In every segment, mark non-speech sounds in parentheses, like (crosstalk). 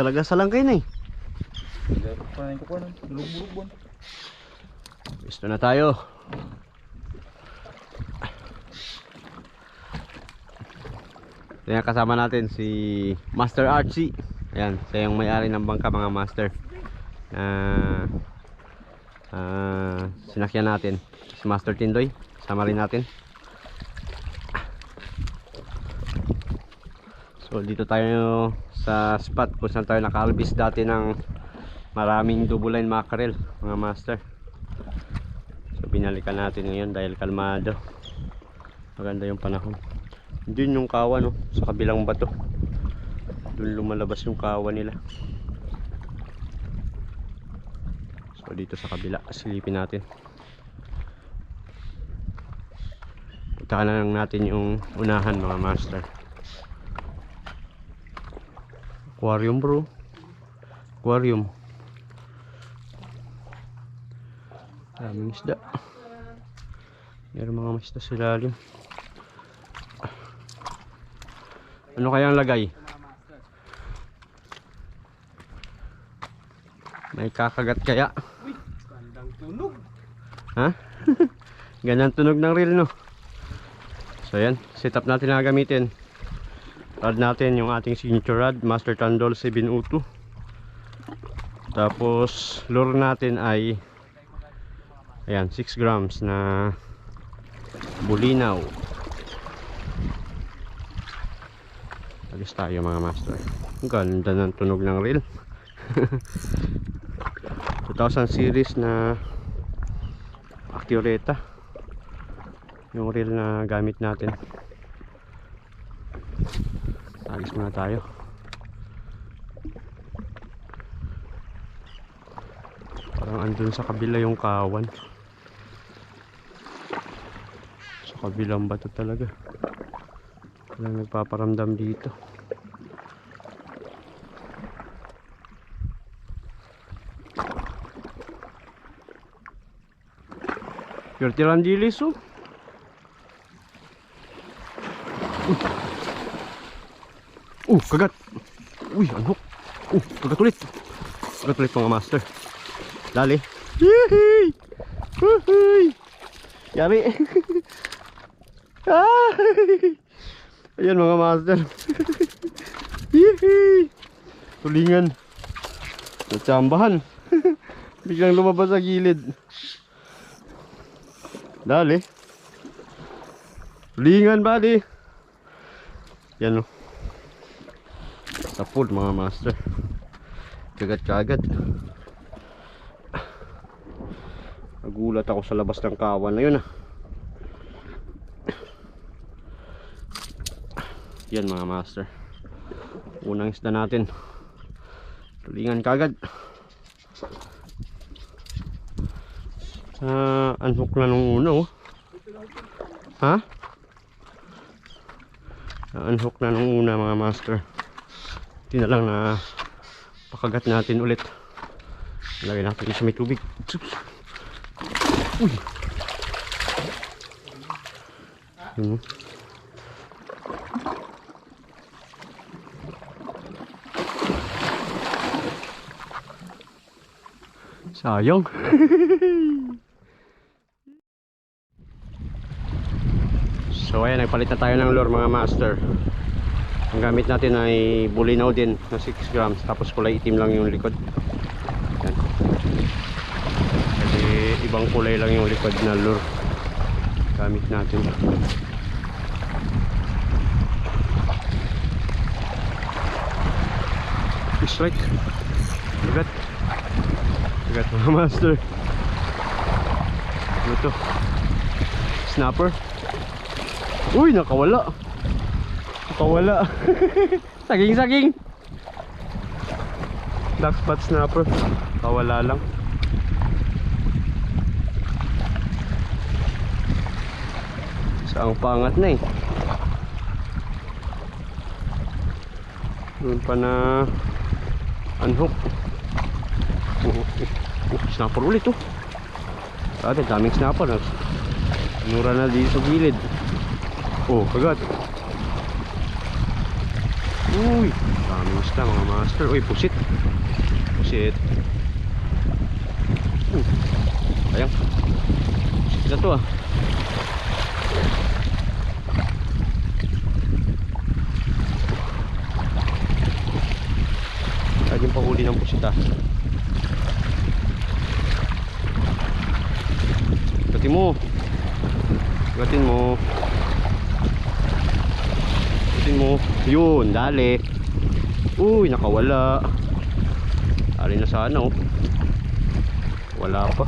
Talaga sa lang kayo na eh. Panayin ko. Bulog-bulog bon. Gusto na tayo. Yan kasama natin si Master Archie. Ayan, siya yung may-ari ng bangka mga master. Ah, ah, sinakyan natin si Master Tindoy. Sama rin natin. So dito tayo sa spot kung saan tayo nakalbis dati ng maraming double line mackerel mga master. So binalikan natin ngayon dahil kalmado. Maganda yung panahon. Doon yung kawa no, sa kabilang bato. Doon lumalabas yung kawa nila. So dito sa kabila, silipin natin. Punta na lang natin yung unahan mga master. Aquarium bro. Aquarium. Daming isda. Meron mga isda sa ilalim. Ano kaya ang lagay? May kakagat kaya? Gandang tunog. Ha? (laughs) Ganyan tunog ng reel no. So yan, setup natin na gamitin. Rod natin yung ating signature rod, Master Tandol 702. Tapos lure natin ay ayan, 6 grams na bulinaw. Alis tayo mga master. Ganda ng tunog ng reel. (laughs) 2000 series na Accurata yung reel na gamit natin alis muna tayo. Parang andun sa kabila yung kawan. Sa kabilang bato talaga. Walang nagpaparamdam dito. Your tirandilis oh. Uh, kagat. Uy, ano? Uh, kagat ulit. Kagat ulit mga master. Dali. Yehey! Woohey! Yari. (laughs) Ay! Ayan mga master. (laughs) Yehey! Tulingan. Natsambahan. (laughs) Biglang lumabas sa gilid. Dali. Tulingan bali. Yan o. Sa pool mga master. Kagat kagat. Nagulat ako sa labas ng kawan na yun ah. Yan mga master. Unang isda natin. Tulingan kagad. Ah, unhook na nung una oh. Ha? Na-unhook na nung una mga master. Hindi na lang na pakagat natin ulit. Lagay natin sa may tubig. Uy! Yun. oh. Sayang. (laughs) So ayan, nagpalit na tayo ng lure mga master. Ang gamit natin ay bulinaw din na 6 grams tapos kulay itim lang yung likod. Yan. Kasi ibang kulay lang yung likod na lure. Gamit natin. Strike. Agad. Agad mga (laughs) master. Ano to? Snapper. Uy, nakawala. Nakawala. (laughs) saging, saging. Black spot snapper. Nakawala lang. Saang pangat na eh. Doon pa na unhook. Oh, oh, oh, snapper ulit oh. Grabe, daming snapper. Mura na dito sa gilid. Oh, kagat. Uy, daming isda mga master. Uy, pusit. Pusit. Uh, ayang. Pusit na to ah. Kaya yung pahuli ng pusit ah. Gatin mo. Gatin mo. Gatin mo. Yun, dali. Uy, nakawala. Dali na sana oh. Wala pa.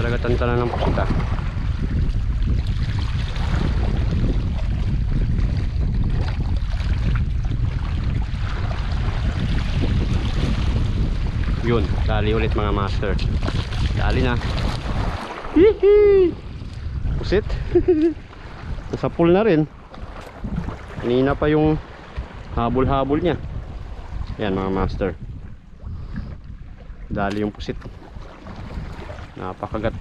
Talaga tantanan ng pusita. Yun, dali ulit mga master. Dali na. Hihi! Pusit. (laughs) Nasa pool na rin. Kanina pa yung habol-habol niya. Yan mga master. Dali yung pusit. Napakagat.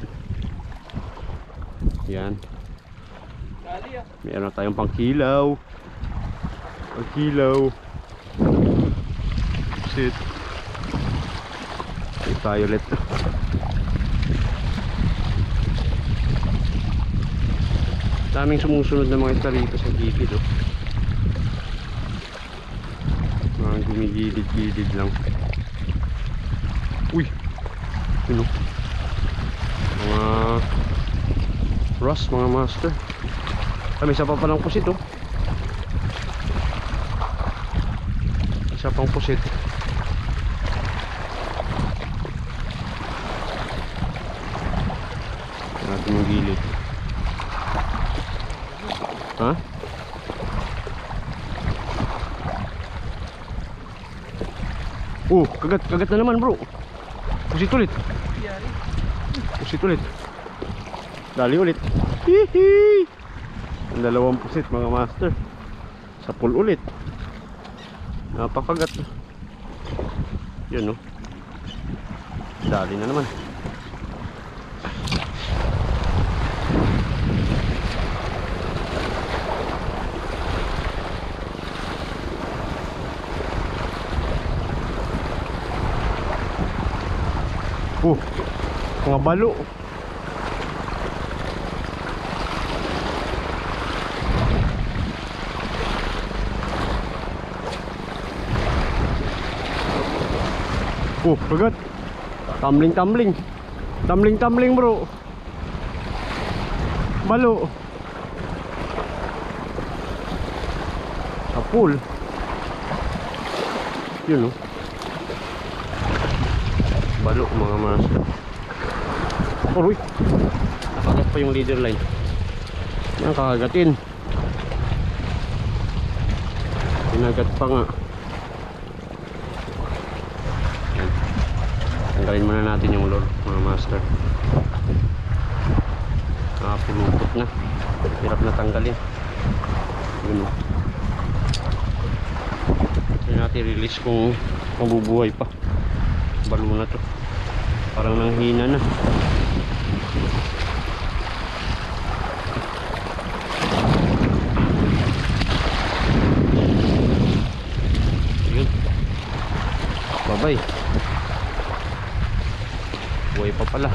Yan. Meron na tayong pangkilaw. Pangkilaw. Pusit. Tayo ulit. Daming sumusunod na mga isda rito sa gilid oh. Mga gumigilid-gilid lang. Uy! Oh. Mga Ross, mga master. Ah, may isa pa palang pusit oh. Isa pang pusit. Natin yung gilid. Ha? Oh, kagat, kagat na naman bro. Pusit ulit. Pusit ulit. Dali ulit. Hihi! Ang dalawang pusit mga master. Sa pool ulit. Napakagat. Yun no. Dali na naman. Oh, mga balo. Oh, bagat. Tumbling, tumbling. Tumbling, tumbling, bro. Balo. Sa pool. Yun, oh. Balo, mga master. Uy. Nakagat pa yung leader line. Yan, kakagatin. Pinagat pa nga. Yan. Tanggalin muna natin yung lure, mga master. Nakapulupot na. Hirap na tanggalin. Yun o. Natin release kung mabubuhay pa. Balo na to. Parang nanghina na. Yun. Babay. Buhay pa pala.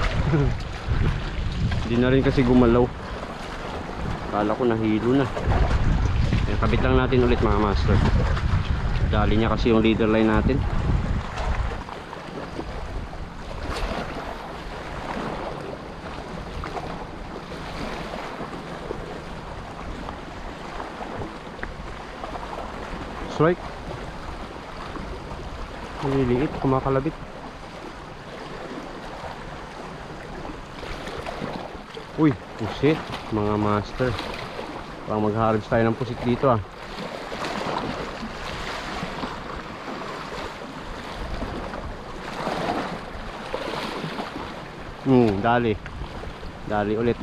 (laughs) Hindi na rin kasi gumalaw. Kala ko nahilo na. Ayan, kabit lang natin ulit mga master. Dali niya kasi yung leader line natin. Strike. Nililiit, kumakalabit. Uy, pusit, mga master. Parang mag-harvest tayo ng pusit dito ah. Hmm, dali. Dali ulit.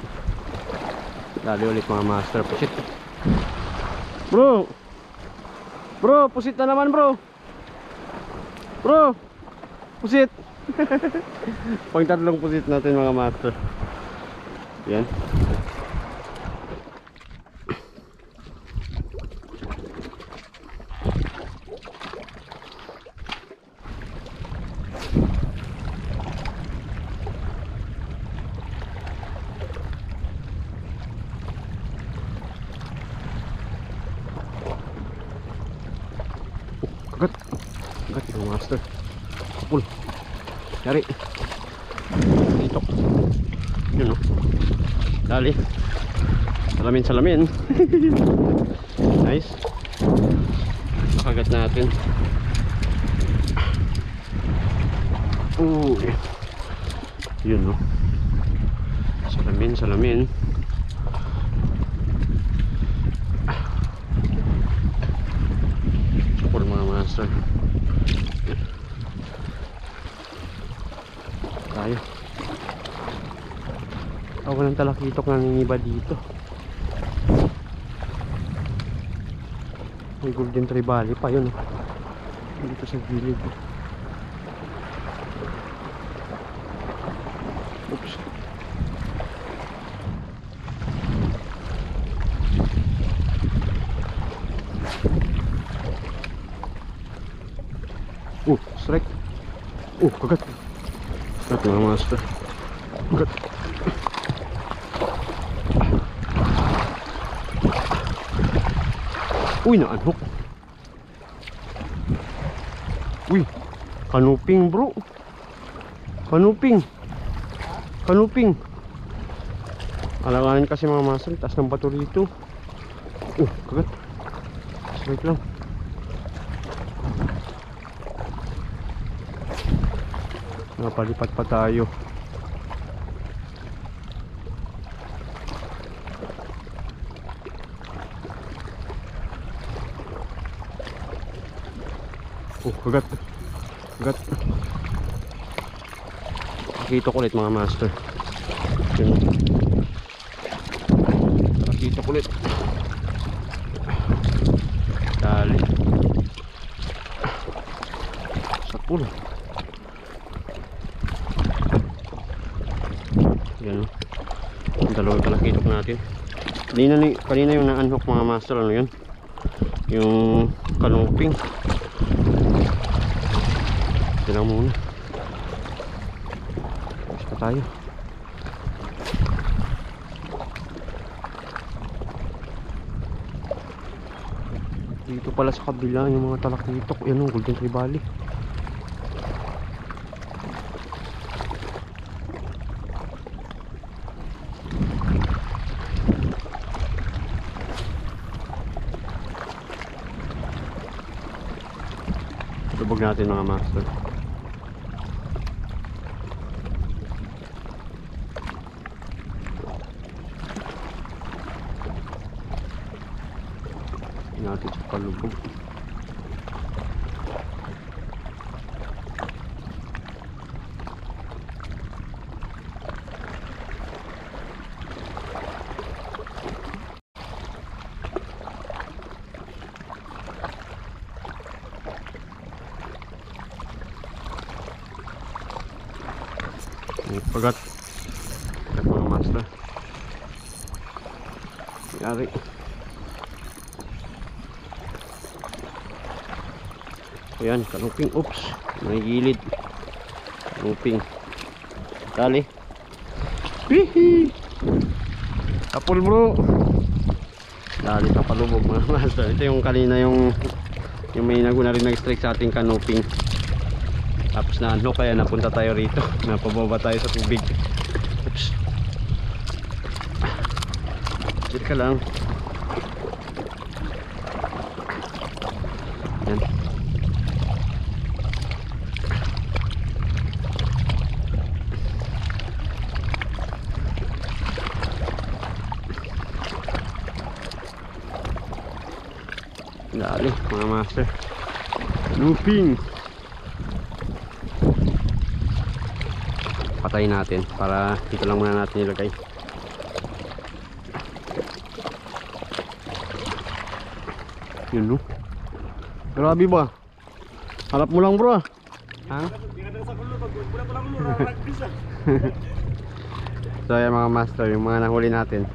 Dali ulit mga master. Pusit. Bro! Bro, pusit na naman bro. Bro Pusit. (laughs) Pang tatlong pusit natin mga master. Yan. Master. Kapul. Yari. Dito. Yun o. Dali. Salamin salamin. (laughs) nice. Nakagat natin. Uy. Yun o. Salamin salamin. Kapul mga master. Ako ng talakitok nangingiba dito may golden tribali pa yun oh. dito sa gilid oops oh strike oh kagat Kagat mga master. Kagat. Uy, naanhok. Uy, kanuping bro. Kanuping. Kanuping. Alanganin kasi mga master, taas ng bato rito. Uh, kagat. Straight lang. Napalipat pa tayo. Oh, kagat. Kagat. Nakita ko ulit mga master. Yun. Nakita ko ulit. Dali. Sa pool. Yan. Ang dalawang talakitok natin. Kanina, ni, kanina yung na-unhook mga master, ano yun? Yung kanuping. Ito lang muna. Tapos pa tayo. Dito pala sa kabila yung mga talakitok. Yan ang Golden Tree Valley. Natin mga master. Hindi natin sa palubog. May pagat. Pagat mga master. Yari. Ayan, kanuping. Oops. May gilid. Kanuping. Tali. Hihi. Kapul bro. Dali sa palubog mga master. Ito yung kanina yung yung may naguna rin nag-strike sa ating kanuping. Tapos na ano kaya napunta tayo rito. (laughs) Napababa tayo sa tubig. Oops. Dito ka lang. Yan. Dali, mga master. Looping. Patayin natin para dito lang muna natin ilagay. Yun no. Grabe ba? Harap mo lang bro ah. Ah. (laughs) So ayan mga master, yung mga nahuli natin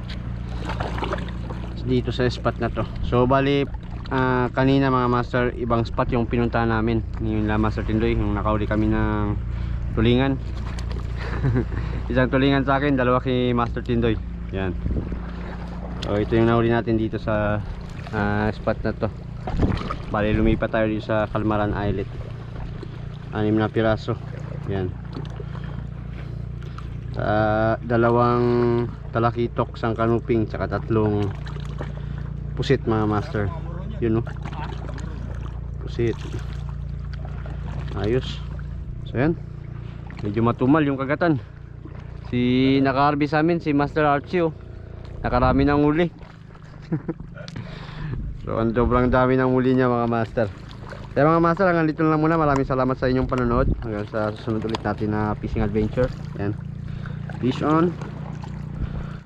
dito sa spot na to. So bali ah, kanina mga master, ibang spot yung pinuntahan namin. Yung La Master Tindoy, yung nakahuli kami ng tulingan. (laughs) Isang tulingan sa akin, dalawa kay Master Tindoy. Yan. So ito yung nahuli natin dito sa ah, spot na to. Bali lumipat tayo dito sa Kalmaran Islet. Anim na piraso. Yan. Sa dalawang talakitok, sang kanuping, tsaka tatlong pusit mga master. Yun no. Pusit. Ayos. So yan. Medyo matumal yung kagatan. Si nakaharbi sa amin, si Master Archie oh. Nakarami ng uli. (laughs) so ang sobrang dami ng uli niya mga master. Kaya mga master, hanggang dito lang muna. Maraming salamat sa inyong panonood. Hanggang sa susunod ulit natin na fishing adventure. Yan. Fish on.